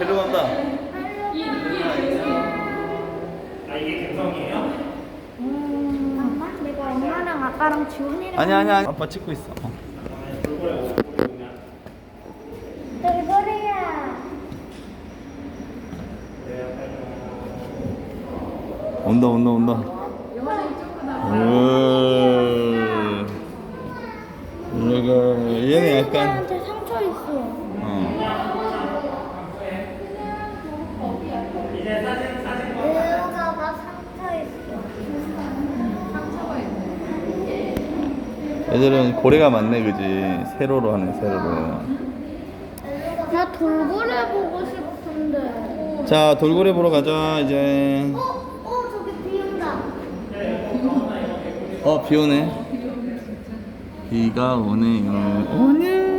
데려간다. 엄마? 내가 엄마랑 아빠랑 지훈이랑 아니 아니 아니. 아빠 찍고 있어. 어. 돌고래야 온다 온다 온다. 오. 얘가 얘는 약간 얘한테 상처 있어 어. 얘가 나 상처 있어 상처가 애들은 고래가 많네 그지 세로로 하네 세로로. 나 돌고래 보고 싶은데 자 돌고래 보러 가자 이제. 어? 어 저기 비 온다 어, 비 오네. 비가 오네요. 오냐?